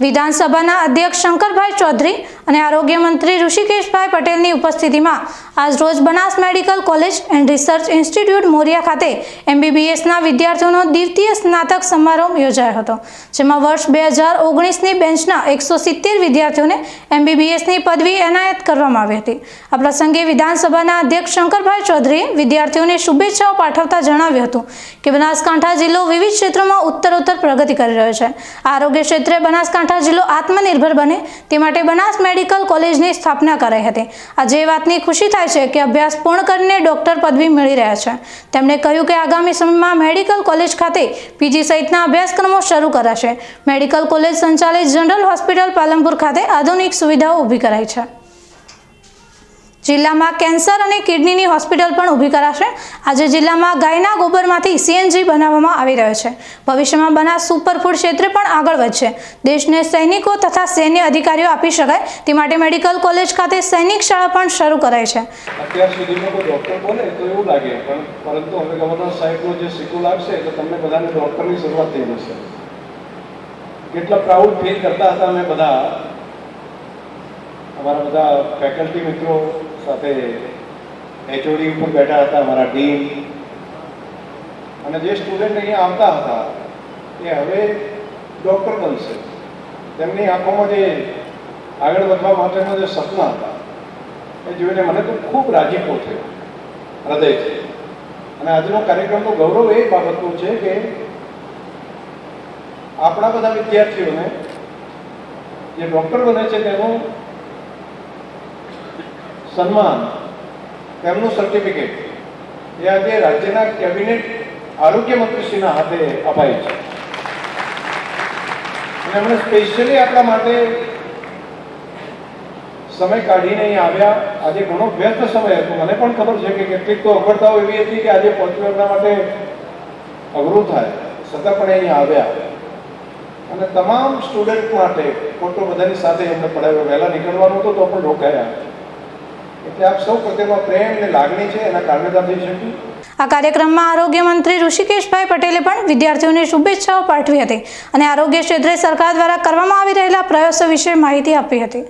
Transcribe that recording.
વિધાનસભાના અધ્યક્ષ શંકરભાઈ ચૌધરી અને આરોગ્ય મંત્રી ઋષિકેશભાઈ પટેલની ઉપસ્થિતિમાં આજ રોજ Banas medical college and research institute Moriya ખાતે એમબીબીએસના વિદ્યાર્થીઓનો દ્વિતીય સ્નાતક સમારોહ યોજાયો હતો, જેમાં વર્ષ બે હજાર ઓગણીસની બેન્ચના એકસો સિત્તેર વિદ્યાર્થીઓને એમબીબીએસની પદવી એનાયત કરવામાં આવી હતી. આ પ્રસંગે વિધાનસભાના અધ્યક્ષ શંકરભાઈ ચૌધરીએ વિદ્યાર્થીઓને શુભેચ્છાઓ પાઠવતા જણાવ્યું હતું કે બનાસકાંઠા જિલ્લો વિવિધ ક્ષેત્રોમાં ઉત્તરોત્તર પ્રગતિ કરી રહ્યો છે. આરોગ્ય ક્ષેત્રે બનાસકાંઠા જિલ્લો આત્મનિર્ભર બને તે માટે બનાસ મેડિકલ કોલેજની સ્થાપના કરાઈ હતી. આજે એ વાતની ખુશી થાય છે કે અભ્યાસ પૂર્ણ કરીને ડોક્ટર પદવી મળી રહ્યા છે. તેમણે કહ્યું કે આગામી સમયમાં મેડિકલ કોલેજ ખાતે પીજી સહિતના અભ્યાસક્રમો શરૂ કરાશે. મેડિકલ કોલેજ સંચાલિત જનરલ હોસ્પિટલ પાલનપુર ખાતે આધુનિક સુવિધાઓ ઊભી કરાઈ છે. જિલ્લામાં કેન્સર અને કિડનીની હોસ્પિટલ પણ ઊભી કરાશે. આજે જિલ્લામાં ગાયના ગોબરમાંથી સીએનજી બનાવવામાં આવી રહ્યો છે. ભવિષ્યમાં બના સુપરફૂડ ક્ષેત્રે પણ આગળ વધશે. દેશને સૈનિકો તથા સૈન્ય અધિકારીઓ આપી શકાય તે માટે મેડિકલ કોલેજ ખાતે સૈનિક શાળા પણ શરૂ કરાઈ છે. અમારા બધા ફેકલ્ટી મિત્રો સાથે એચઓડી ઉપર બેઠા હતા અમારા ડીન અને જે સ્ટુડન્ટ અહીંયા આવતા હતા, એ હવે ડૉક્ટર બનશે. તેમની આંખોમાં જે આગળ વધવા માટેના જે સપના હતા, એ જોઈને મને તો ખૂબ રાજીપો થયો હૃદયથી અને આજનો કાર્યક્રમનો ગૌરવ એ બાબતનું છે કે આપણા બધા વિદ્યાર્થીઓને જે ડૉક્ટર બને છે તેનું સન્માન, તેમનું સર્ટિફિકેટ એ આજે રાજ્યના કેબિનેટ આરોગ્ય મંત્રીશ્રીના હાથે અપાય છે. અને એમણે સ્પેશિયલી આપણા માટે સમય કાઢીને અહીં આવ્યા. આજે ઘણો વ્યસ્ત સમય હતો. મને પણ ખબર છે કે કેટલીક તો અગવડતાઓ એવી હતી કે આજે પહોંચવું માટે અઘરું થાય. છતાં પણ અહીં આવ્યા. અને તમામ સ્ટુડન્ટ માટે ફોટો બધાની સાથે એમને પડાવ્યો. વહેલા નીકળવાનું હતું તો પણ રોકાયા. એટલે આપ સૌ પ્રત્યેમાં પ્રેમ અને લાગણી છે, એના કારણે જ આ થઈ શક્યું આ કાર્યક્રમમાં આરોગ્ય મંત્રી ઋષિકેશભાઈ પટેલે પણ વિદ્યાર્થીઓને શુભેચ્છાઓ પાઠવી હતી અને આરોગ્ય ક્ષેત્રે સરકાર દ્વારા કરવામાં આવી રહેલા પ્રયાસો વિશે માહિતી આપી હતી.